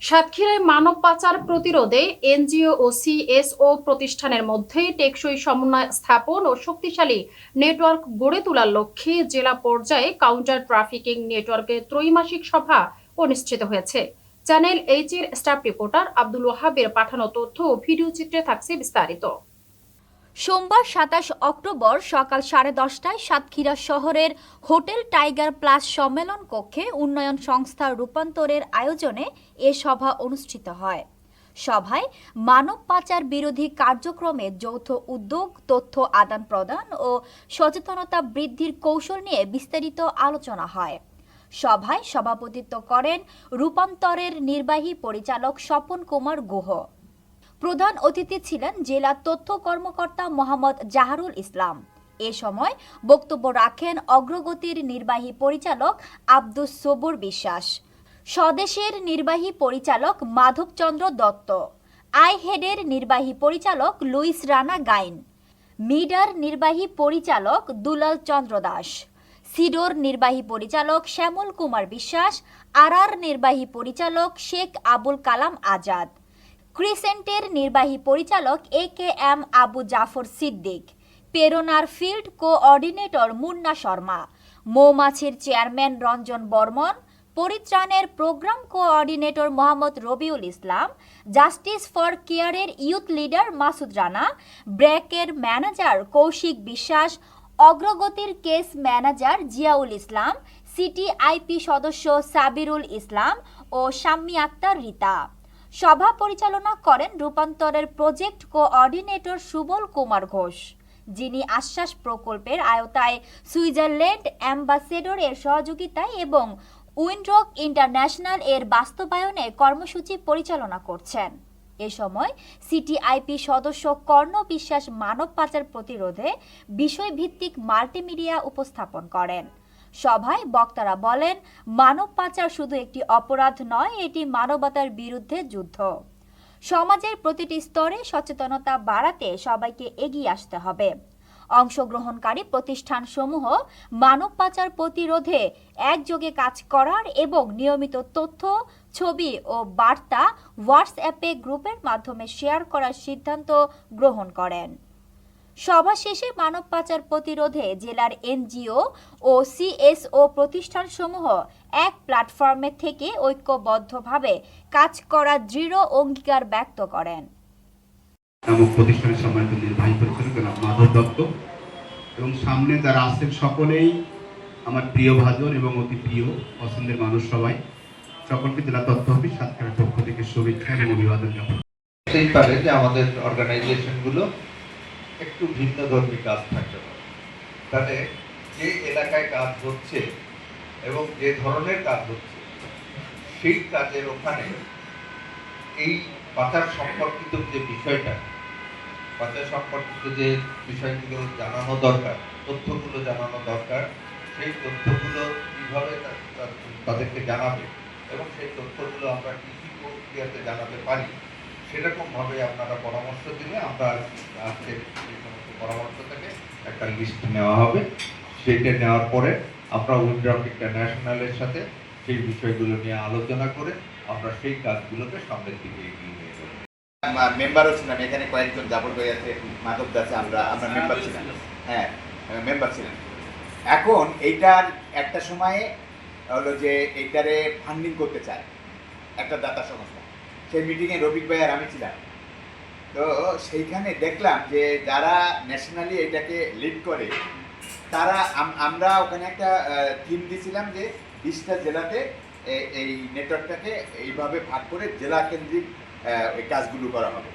সাতক্ষীরায় মানব পাচার প্রতিরোধে এনজিও ও সিএসও প্রতিষ্ঠানের মধ্যে টেকসই সমন্বয় স্থাপন ও শক্তিশালী নেটওয়ার্ক গড়ে তোলার লক্ষ্যে জেলা পর্যায়ে কাউন্টার ট্রাফিকিং নেটওয়ার্কের ত্রৈমাসিক সভা অনুষ্ঠিত হয়েছে। চ্যানেল এইচ এর স্টাফ রিপোর্টার আব্দুল ওয়াহাবের পাঠানো তথ্য ও ভিডিও চিত্রে থাকছে বিস্তারিত। সোমবার সাতাশ অক্টোবর সকাল সাড়ে দশটায় সাতক্ষীরা শহরের হোটেল টাইগার প্লাস সম্মেলন কক্ষে উন্নয়ন সংস্থার রূপান্তরের আয়োজনে এ সভা অনুষ্ঠিত হয়। সভায় মানব পাচার বিরোধী কার্যক্রমে যৌথ উদ্যোগ, তথ্য আদান প্রদান ও সচেতনতা বৃদ্ধির কৌশল নিয়ে বিস্তারিত আলোচনা হয়। সভায় সভাপতিত্ব করেন রূপান্তরের নির্বাহী পরিচালক স্বপন কুমার গুহ। প্রধান অতিথি ছিলেন জেলা তথ্য কর্মকর্তা মোহাম্মদ জাহারুল ইসলাম। এ সময় বক্তব্য রাখেন অগ্রগতির নির্বাহী পরিচালক আব্দুস সবুর বিশ্বাস। স্বদেশের নির্বাহী পরিচালক মাধবচন্দ্র দত্ত। আই হেডের নির্বাহী পরিচালক লুইস রানা গাইন। মিডার নির্বাহী পরিচালক দুলাল চন্দ্র দাস। সিডোর নির্বাহী পরিচালক শ্যামল কুমার বিশ্বাস। আরআর নির্বাহী পরিচালক শেখ আবুল কালাম আজাদ। ক্রিসেন্টের নির্বাহী পরিচালক A K M Abu Jafar Siddique, পেরোনার field coordinator Munna Sharma, মৌমাছির chairman Ranjan Barman, পরিত্রাণের programme coordinator Mohammad Rabiul Islam, justice for কেয়ারের ইউথ লিডার মাসুদ রানা, ব্র্যাকের ম্যানেজার কৌশিক বিশ্বাস, অগ্রগতির case manager Ziaul Islam city IP সদস্য সাবিরুল ইসলাম ও শাম্মী আক্তার রীতা। সভা পরিচালনা করেন রূপান্তরের প্রজেক্ট কোঅর্ডিনেটর সুবল কুমার ঘোষ, যিনি আশ্বাস প্রকল্পের আয়তায় সুইজারল্যান্ড অ্যাম্বাসেডর এর সহযোগিতায় এবং উইন্ড্রক ইন্টারন্যাশনাল এর বাস্তবায়নে কর্মসূচি পরিচালনা করছেন। এ সময় সিটিআইপি সদস্য কর্ণ বিশ্বাস মানব পাচার প্রতিরোধে বিষয়ভিত্তিক মাল্টিমিডিয়া উপস্থাপন করেন। সভায় বক্তারা বলেন, মানব পাচার শুধু একটি অপরাধ নয়, এটি মানবতার বিরুদ্ধে যুদ্ধ। সমাজের প্রতিটি স্তরে সচেতনতা বাড়াতে সবাইকে এগিয়ে আসতে হবে। অংশগ্রহণকারী প্রতিষ্ঠানসমূহ মানব পাচার প্রতিরোধে একযোগে কাজ করার এবং নিয়মিত তথ্য, ছবি ও বার্তা হোয়াটসঅ্যাপে গ্রুপের মাধ্যমে শেয়ার করার সিদ্ধান্ত গ্রহণ করেন। সভা শেষে মানব পাচার প্রতিরোধে জেলার এনজিও ও সিএসও প্রতিষ্ঠানসমূহ এক প্ল্যাটফর্মে থেকে ঐক্যবদ্ধভাবে কাজ করার দৃঢ় অঙ্গীকার ব্যক্ত করেন। নামক প্রতিষ্ঠানের সম্মানিত নির্বাহী পরিচালক মাধব দত্ত এবং সামনে যারা আছেন সকলেই আমার প্রিয় ভাজন এবং অতি প্রিয় পছন্দের মানুষ সবাই সকলকে জেলা তথ্য অফিস সাতক্ষীরার পক্ষ থেকে শুভেচ্ছা এবং অভিবাদন জ্ঞাপন হতেই পারে যে আমাদের অর্গানাইজেশনগুলো একটু ভিন্ন ধর্মী কাজ থাকতে পারে। তাহলে যে এলাকায় কাজ হচ্ছে এবং যে ধরনের কাজ হচ্ছে, সেই কাজের ওখানে এই পাচার সম্পর্কিত যে বিষয়টা, পাচার সম্পর্কিত যে বিষয়গুলো জানানো দরকার, তথ্যগুলো জানানো দরকার, সেই তথ্যগুলো কীভাবে তাদেরকে জানাবে এবং সেই তথ্যগুলো আমরা কী কী প্রক্রিয়াতে জানাতে পারি সেরকমভাবে আপনারা পরামর্শ দিলে আমরা আজকে সেই সমস্ত পরামর্শ থেকে একটা লিস্ট নেওয়া হবে। সেইটা নেওয়ার পরে আমরা উইন্ড্রক ইন্টারন্যাশনালের সাথে সেই বিষয়গুলো নিয়ে আলোচনা করে আমরা সেই কাজগুলোকে সামনের দিকে এগিয়ে নিয়ে যাব। মেম্বারও ছিলাম এখানে কয়েকজন জাফর ভাই আছে মাধব দাসে আমরা আমরা মেম্বার ছিলাম। হ্যাঁ মেম্বার ছিলাম। এখন এইটার একটা সময়ে হলো যে এইটারে ফান্ডিং করতে চায় একটা দাতা সংস্থা। সেই মিটিংয়ে রফিক ভাই আর আমি ছিলাম। তো সেইখানে দেখলাম যে যারা ন্যাশনালি এটাকে লিড করে, তারা আমরা ওখানে একটা থিম দিয়েছিলাম যে বিশটা জেলাতে এই নেটওয়ার্কটাকে এইভাবে ভাগ করে জেলা কেন্দ্রিক কাজগুলো করা হবে।